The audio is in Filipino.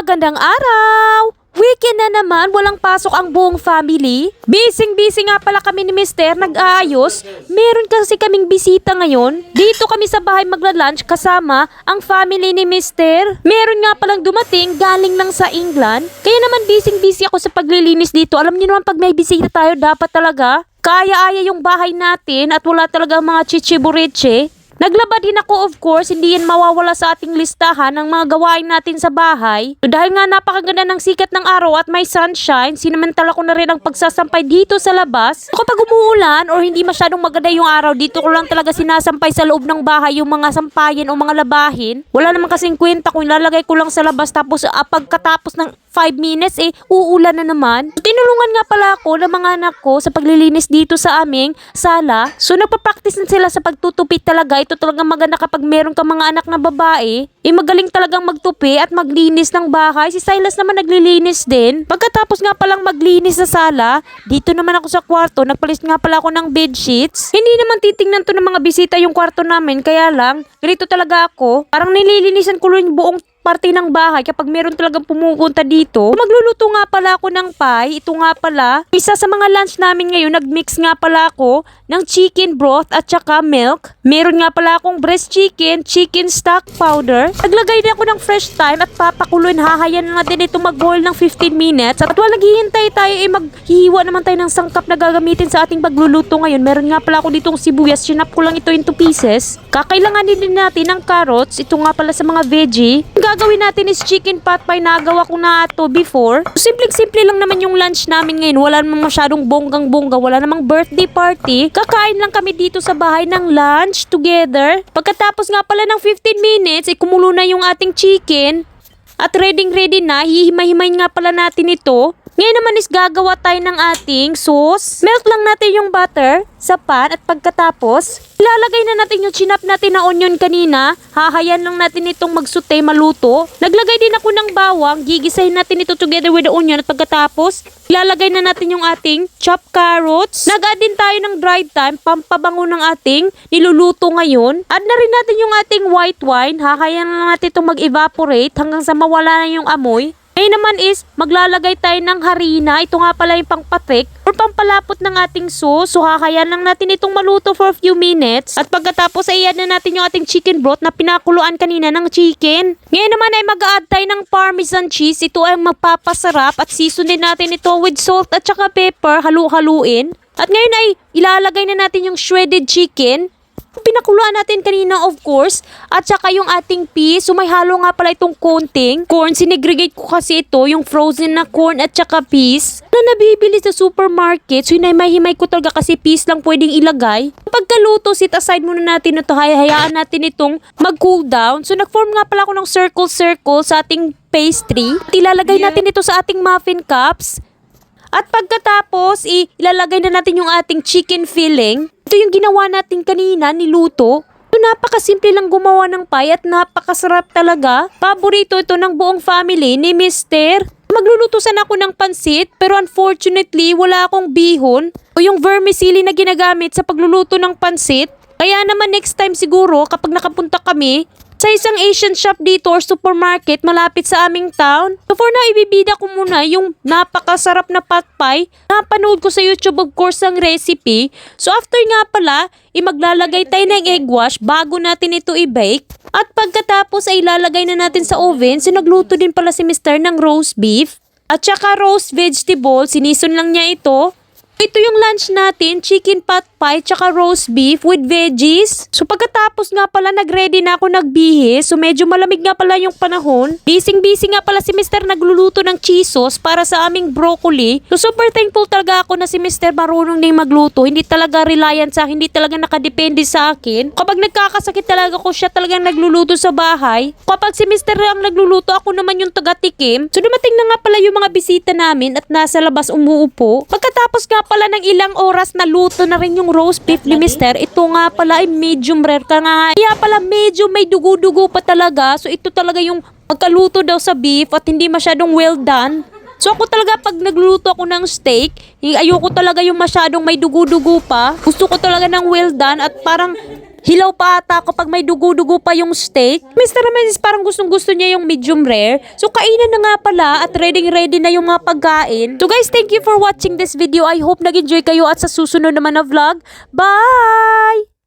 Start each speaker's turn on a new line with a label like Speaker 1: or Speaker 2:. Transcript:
Speaker 1: Magandang araw! Weekend na naman, walang pasok ang buong family. Bising-busy nga pala kami ni Mister, nag-aayos. Meron kasi kaming bisita ngayon. Dito kami sa bahay magla-lunch kasama ang family ni Mister. Meron nga palang dumating galing lang sa England. Kaya naman bising-busy ako sa paglilinis dito. Alam niyo naman pag may bisita tayo, dapat talaga kaya-aya yung bahay natin at wala talaga mga chichiburiche. Naglaba din ako of course, hindi yan mawawala sa ating listahan ng mga gawain natin sa bahay. So, dahil nga napakaganda ng sikat ng araw at may sunshine, sinamantala ko na rin ang pagsasampay dito sa labas. Kapag umuulan or hindi masyadong maganda yung araw, dito ko lang talaga sinasampay sa loob ng bahay yung mga sampayan o mga labahin. Wala naman kasing kwenta kung ilalagay ko lang sa labas tapos ah, pagkatapos ng 5 minutes eh uulan na naman. Tinulungan nga pala ako ng mga anak ko sa paglilinis dito sa aming sala. So nagpa-practice na sila sa pagtutupi talaga. Ito talaga maganda kapag meron ka mga anak na babae. Eh magaling talagang magtupi at maglinis ng bahay. Si Silas naman naglilinis din. Pagkatapos nga palang maglinis sa sala, dito naman ako sa kwarto. Nagpalis nga pala ako ng bed sheets. Hindi naman titingnan to ng mga bisita yung kwarto namin. Kaya lang, ganito talaga ako. Parang nililinisan ko yung buong parte ng bahay kapag meron talagang pumupunta dito. Magluluto nga pala ako ng pie. Ito nga pala, isa sa mga lunch namin ngayon, nagmix nga pala ako ng chicken broth at saka milk. Meron nga pala akong breast chicken, chicken stock powder. Naglagay din ako ng fresh thyme at papakuloyin. Hahayan na natin ito mag-boil ng 15 minutes. At while naghihintay tayo, eh maghihiwa naman tayo ng sangkap na gagamitin sa ating pagluluto ngayon. Meron nga pala ako ditong sibuyas. Sinap ko lang ito into pieces. Kakailanganin din natin ng carrots. Ito nga pala sa mga veggie. Gagawin natin is chicken pot pie. Nagawa ko na ito before. Simpleng-simple lang naman yung lunch namin ngayon. Wala namang masyadong bonggang-bongga. Wala namang birthday party. Kakain lang kami dito sa bahay ng lunch together. Pagkatapos nga pala ng 15 minutes, eh, kumulo na yung ating chicken. At ready-ready na, hihimay-himay nga pala natin ito. Ngayon naman is gagawa tayo ng ating sauce. Melt lang natin yung butter sa pan at pagkatapos, ilalagay na natin yung chinap natin na onion kanina. Hahayan lang natin itong magsute, maluto. Naglagay din ako ng bawang. Gigisahin natin ito together with the onion at pagkatapos, ilalagay na natin yung ating chopped carrots. Nag-add din tayo ng dried thyme, pampabango ng ating niluluto ngayon. Add na rin natin yung ating white wine. Hahayan lang natin itong mag-evaporate hanggang sa mawala na yung amoy. Ngayon naman is, maglalagay tayo ng harina. Ito nga pala yung pangpatik or pampalapot ng ating sauce. So, hakayan lang natin itong maluto for a few minutes. At pagkatapos, ay add na natin yung ating chicken broth na pinakuluan kanina ng chicken. Ngayon naman ay mag-add tayo ng parmesan cheese. Ito ay magpapasarap at seasonin natin ito with salt at saka pepper. Halu-haluin. At ngayon ay ilalagay na natin yung shredded chicken. Pinakuluan natin kanina of course at saka yung ating peas. So may halo nga pala itong konting corn. Sinegregate ko kasi ito yung frozen na corn at saka peas na nabibili sa supermarket. So hinay-himay ko talaga kasi peas lang pwedeng ilagay. Pagkaluto, sit aside muna natin ito. Hayaan natin itong mag-cool down. So nag-form nga pala ako ng circle-circle sa ating pastry. At ilalagay natin ito sa ating muffin cups. At pagkatapos, ilalagay na natin yung ating chicken filling. Ito yung ginawa natin kanina, niluto. So, napakasimple lang gumawa ng pie at napakasarap talaga. Paborito ito ng buong family ni Mister. Magluluto sana ako ng pansit pero unfortunately wala akong bihon o yung vermicelli na ginagamit sa pagluluto ng pansit. Kaya naman next time siguro kapag nakapunta kami sa isang Asian shop dito or supermarket malapit sa aming town. For now, ibibida ko muna yung napakasarap na pot pie. Napanood ko sa YouTube of course ang recipe. So after nga pala, imaglalagay tayo ng egg wash bago natin ito i-bake. At pagkatapos ay ilalagay na natin sa oven. So nagluto din pala si Mr. ng roast beef. At saka roast vegetable, sinison lang niya ito. Ito yung lunch natin, chicken pot pie, tsaka roast beef with veggies. So pagkatapos nga pala, nag-ready na ako nagbihis. So medyo malamig nga pala yung panahon. Bising-busy nga pala si Mr. nagluluto ng cheese sauce para sa aming broccoli. So super thankful talaga ako na si Mr. marunong ding magluto. Hindi talaga reliant sa hindi talaga nakadepende sa akin. Kapag nagkakasakit talaga ko, siya talagang nagluluto sa bahay. Kapag si Mr. ang nagluluto, ako naman yung taga-tikim. So dumating na nga pala yung mga bisita namin at nasa labas umuupo. Pagkatapos nga pala ng ilang oras na luto na rin yung roast beef ni Mister. Ito nga pala ay medium rare ka nga. Kaya pala medyo may dugo-dugo pa talaga. So ito talaga yung pagkaluto daw sa beef at hindi masyadong well done. So ako talaga pag nagluluto ako ng steak, eh, ayoko talaga yung masyadong may dugo-dugo pa. Gusto ko talaga ng well done at parang Hilaw pa ata kapag may dugo-dugo pa yung steak. Mr. Ramirez parang gustong gusto niya yung medium rare. So kainan na nga pala at ready ready na yung mga pagkain. So guys, thank you for watching this video. I hope nag-enjoy kayo at sa susunod naman na vlog. Bye!